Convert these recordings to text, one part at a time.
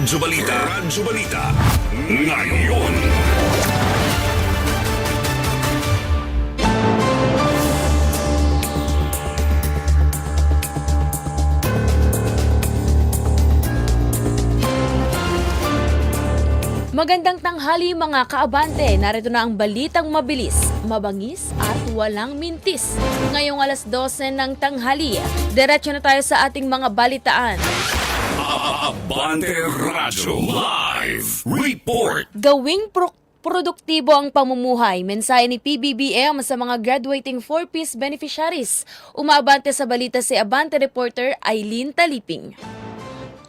Radyo Balita. Radyo Balita. Ngayon. Magandang tanghali mga kaabante. Narito na ang balitang mabilis, mabangis at walang mintis. Ngayong alas 12 ng tanghali, diretso na tayo sa ating mga balitaan. Abante Radyo Live Report. Gawing pro- produktibo ang pamumuhay, mensahe ni PBBM sa mga graduating 4-piece beneficiaries. Umaabante sa balita si Abante reporter Eileen Taliping.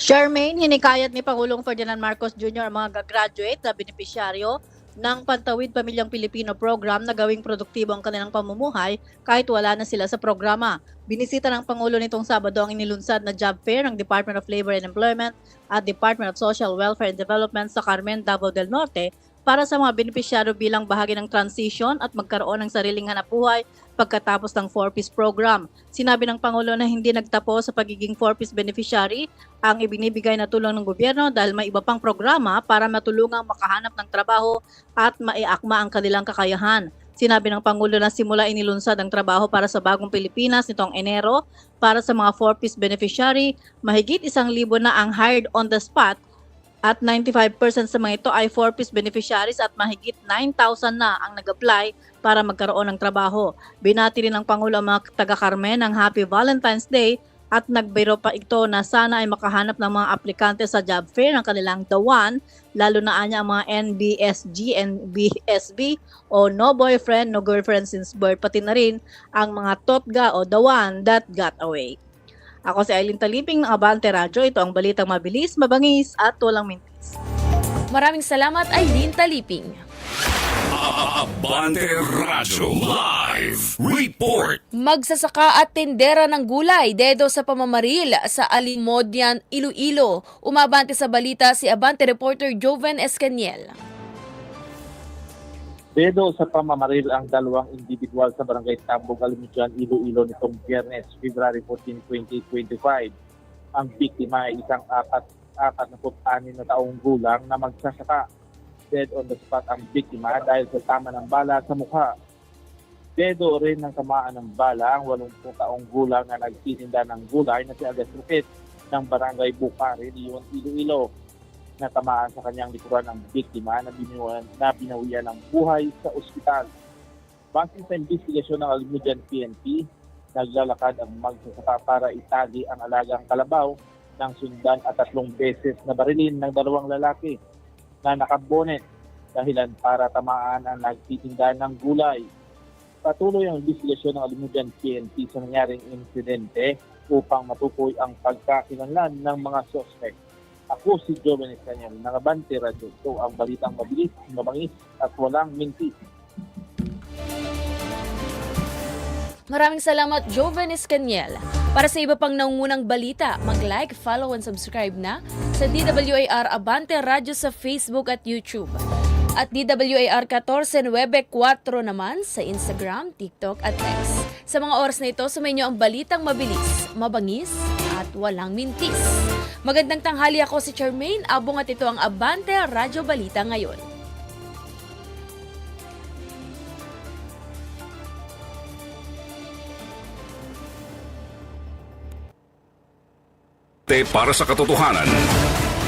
Charmaine, hinikayat ni Pangulong Ferdinand Marcos Jr. ang mga gagraduate na benepisyaryo ng Pantawid Pamilyang Pilipino program na gawing produktibo ang kanilang pamumuhay kahit wala na sila sa programa. Binisita ng Pangulo nitong Sabado ang inilunsad na job fair ng Department of Labor and Employment at Department of Social Welfare and Development sa Carmen, Davao del Norte para sa mga benepisyaryo bilang bahagi ng transition at magkaroon ng sariling hanapbuhay pagkatapos ng 4-piece program. Sinabi ng Pangulo na hindi nagtapos sa pagiging 4-piece beneficiary ang ibinibigay na tulong ng gobyerno dahil may iba pang programa para matulungang makahanap ng trabaho at maiakma ang kanilang kakayahan. Sinabi ng Pangulo na simula inilunsad ang trabaho para sa bagong Pilipinas nitong Enero para sa mga 4-piece beneficiary, mahigit isang libo na ang hired on the spot at 95% sa mga ito ay 4-piece beneficiaries at mahigit 9,000 na ang nag-apply para magkaroon ng trabaho. Binati rin ng Pangulo ang mga taga-Carmen ng Happy Valentine's Day at nagbiro pa ito na sana ay makahanap ng mga aplikante sa job fair ng kanilang dawan, lalo na anya ang mga NBSG, NBSB o no boyfriend, no girlfriend since birth, pati na rin ang mga totga o dawan that got away. Ako si Aileen Taliping ng Abante Radyo. Ito ang balitang mabilis, mabangis at walang mintis. Maraming salamat Eileen Taliping. Abante Radyo Live Report. Magsasaka at tindera ng gulay dedo sa pamamaril sa Alimodian, Iloilo. Umabante sa balita si Abante reporter Joven Escaniel. Dedo sa pamamaril ang dalawang individual sa barangay Tambog, Alumijan, Iloilo nitong Biyernes, February 14, 2025. Ang biktima ay isang apat, apat na anim na taong gulang na magsasaka. Dead on the spot ang biktima dahil sa tama ng bala sa mukha. Dedo rin ng tamaan ng bala ang 80 taong gulang na nagtitinda ng gulay na si Agas Rupit ng barangay Bukari, Leon, Iloilo natamaan sa kanyang likuran ang biktima na binawian, na binawian ng buhay sa ospital. Base sa investigasyon ng Almudian PNP, naglalakad ang magsasaka para itali ang alagang kalabaw ng sundan at tatlong beses na barilin ng dalawang lalaki na nakabonet dahilan para tamaan ang nagtitinda ng gulay. Patuloy ang investigasyon ng Almudian PNP sa nangyaring insidente upang matukoy ang pagkakilanlan ng mga suspect. Ako si Joven Escanyal, ng Abante Radio. Ito ang balitang mabilis, mabangis at walang mintis. Maraming salamat Joven Escaniel. Para sa iba pang nangungunang balita, mag-like, follow and subscribe na sa DWAR Abante Radio sa Facebook at YouTube. At DWAR 1494 naman sa Instagram, TikTok at X. Sa mga oras na ito, sumayin ang balitang mabilis, mabangis at walang mintis. Magandang tanghali ako si Charmaine Abong at ito ang Abante Radio Balita ngayon. Te para sa katotohanan.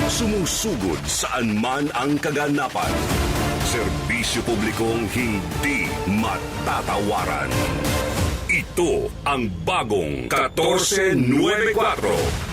Sumusugod saan man ang kaganapan. Serbisyo publikong hindi matatawaran. Ito ang bagong 1494